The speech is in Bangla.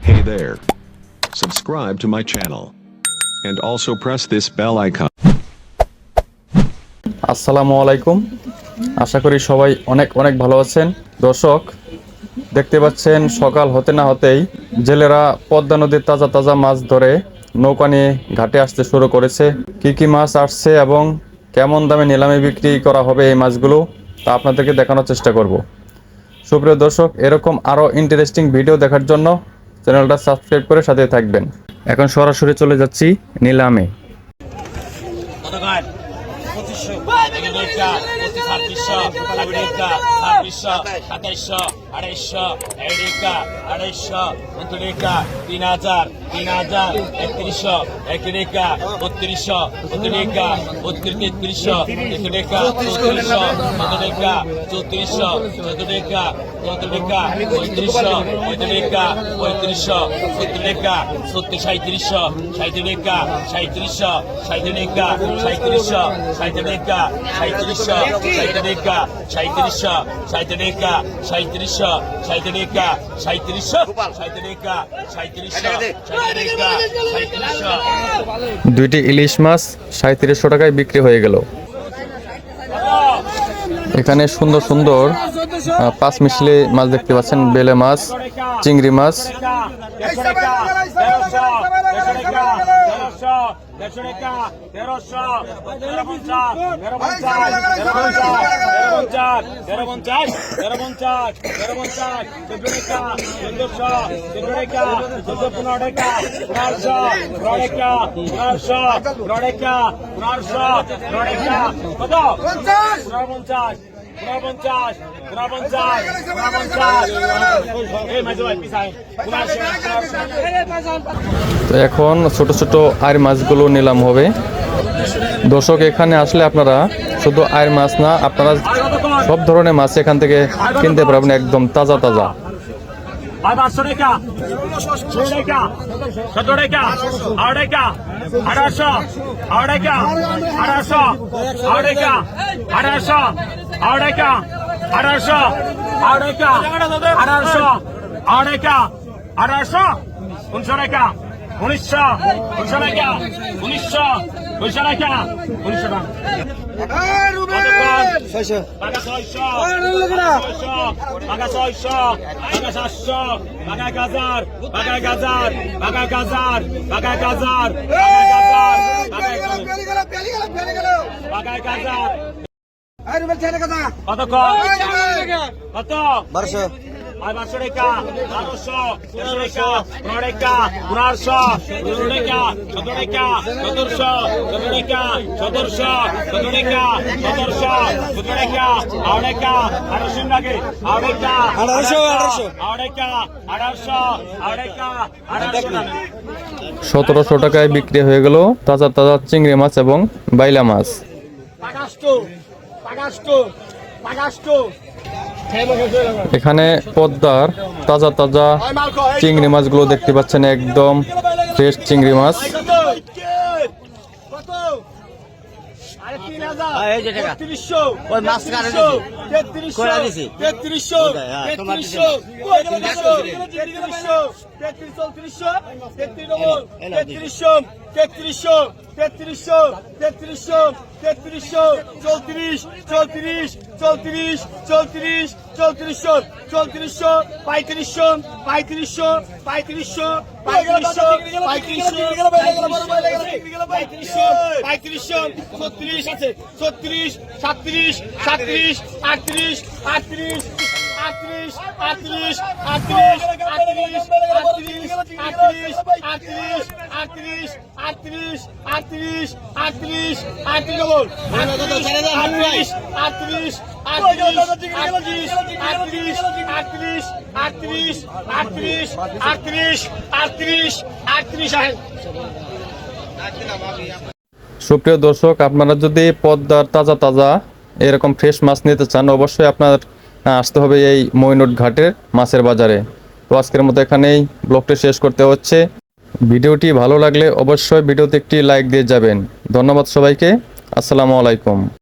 Hey there. Subscribe to my channel. And also press this bell icon. আসসালামু আলাইকুম আশা করি সবাই অনেক অনেক ভালো আছেন দর্শক দেখতে পাচ্ছেন, সকাল হতে না হতেই জেলেরা পদ্মা নদীর তাজা তাজা মাছ ধরে নৌকা নিয়ে ঘাটে আসতে শুরু করেছে। কি কি মাছ আসছে এবং কেমন দামে নিলামে বিক্রি করা হবে এই মাছগুলো তা আপনাদেরকে দেখানোর চেষ্টা করব। সুপ্রিয় দর্শক, এরকম আরও ইন্টারেস্টিং ভিডিও দেখার জন্য চ্যানেলটা সাবস্ক্রাইব করে সাথে থাকবেন। এখন সরাসরি চলে যাচ্ছি নিলামে। এগারোটা পঁচিশ ছাব্বিশশো ছাব্বিশটা ছাব্বিশশো, সাতাইশশো আড়াইশো এডিকা আড়াইশো উনত্রিকা তিন হাজার তিন হাজার একত্রিশশো একত্রিকা বত্রিশশো বত্রিকা বত্রিশ তেত্রিশশো তেত্রিকা চৌত্রিশশো চৌত্রিকা চৌত্রিশশো চৌত্রিকা চৌত্রিকা পঁয়ত্রিশশো পঁয়ত্রিকা পঁয়ত্রিশশো ছত্রিকা সত্তর সাঁত্রিশশো সাঁত্রিকা সাঁত্রিশশো সাঁত্রিকা সাঁত্রিশশো সাঁত্রিকা সাঁত্রিশশো সাঁত্রিকা সাঁত্রিশশো সাঁত্রিকা সাঁত্রিশশো সাঁত্রিকা সাঁত্রিশশো সাঁত্রিকা সাঁত্রিশশো সাঁত্রিকা সাঁত্রিশশো দুইটি ইলিশ মাছ সাঁত্রিশশো টাকায় বিক্রি হয়ে গেল এখানে সুন্দর সুন্দর পাঁচ মিশলি মাছ দেখতে পাচ্ছেন বেলে মাছ চিংড়ি মাছ দেড়শো টাকা তেরোশো তেরো পঞ্চাশ তেরো পঞ্চাশ তেরো পঞ্চাশ তেরো পঞ্চাশ তেরো পঞ্চাশ তেরো পঞ্চাশ চোদ্দ টাকা চোদ্দশো চোদ্দ টাকা চোদ্দ পঞ্চাশ! তো এখন ছোট ছোট আয়ের মাছগুলো নিলাম হবে। দর্শক এখানে আসলে আপনারা শুধু আয়ের মাছ না আপনারা সব ধরনের মাছ এখান থেকে কিনতে পারবেন একদম তাজা তাজা। আর পাঁচশো টাকা ষোলো টাকা সতেরো টাকা আড়াই টাকা আঠারোশো আড়াই টাকা আঠারোশো আড়াই টাকা আঠারোশো আড়াইকা আঠারোশো আড়াইকা আঠারোশো আড়াইকা আঠারোশো উনশো টাকা উনিশশো উনশো টাকা উনিশশো উনিশশো টাকা। উনিশশো টাকা কত কত? বারোশো। আর পাঁচশো টাকা। বারোশো তেরোশো টাকা। পনেরো টাকা। পনেরোশো পনেরো টাকা। সতেরো টাকা। সতেরোশো টাকা। টাকা। টাকা। টাকা। আড়াইশো লাগে। টাকা। টাকা। আড়াইশো টাকা। টাকায় বিক্রি হয়ে গেল তাজা তাজা চিংড়ি মাছ এবং বাইলা মাছ। এখানে পদ্মার তাজা তাজা চিংড়ি মাছগুলো দেখতে পাচ্ছেন একদম ফ্রেশ চিংড়ি মাছ তেত্রিশশো তেত্রিশশো তেত্রিশশো তেত্রিশশো, চৌত্রিশ চৌত্রিশ চৌত্রিশ চৌত্রিশ, চৌত্রিশশো চৌত্রিশশো, পঁয়ত্রিশশো পঁয়ত্রিশশো পঁয়ত্রিশশো পঁয়ত্রিশশো পঁয়ত্রিশশো পঁয়ত্রিশশো পঁয়ত্রিশশো, ছত্রিশ আছে। ছত্রিশ, সাতত্রিশ সাতত্রিশ, আটত্রিশ আটত্রিশ আটত্রিশ আটত্রিশ আটত্রিশ আটত্রিশ সুপ্রিয় দর্শক আপনারা যদি পদ্মার তাজা তাজা এরকম ফ্রেশ মাছ নিতে চান অবশ্যই আপনার আসতে হবে এই মইনুট ঘাটের মাছের বাজারে তো আজকের মতো এখানেই ব্লগটা শেষ করতে হচ্ছে। ভিডিওটি ভালো লাগলে অবশ্যই ভিডিওতে একটি লাইক দিয়ে যাবেন। ধন্যবাদ সবাইকে। আসসালামু আলাইকুম।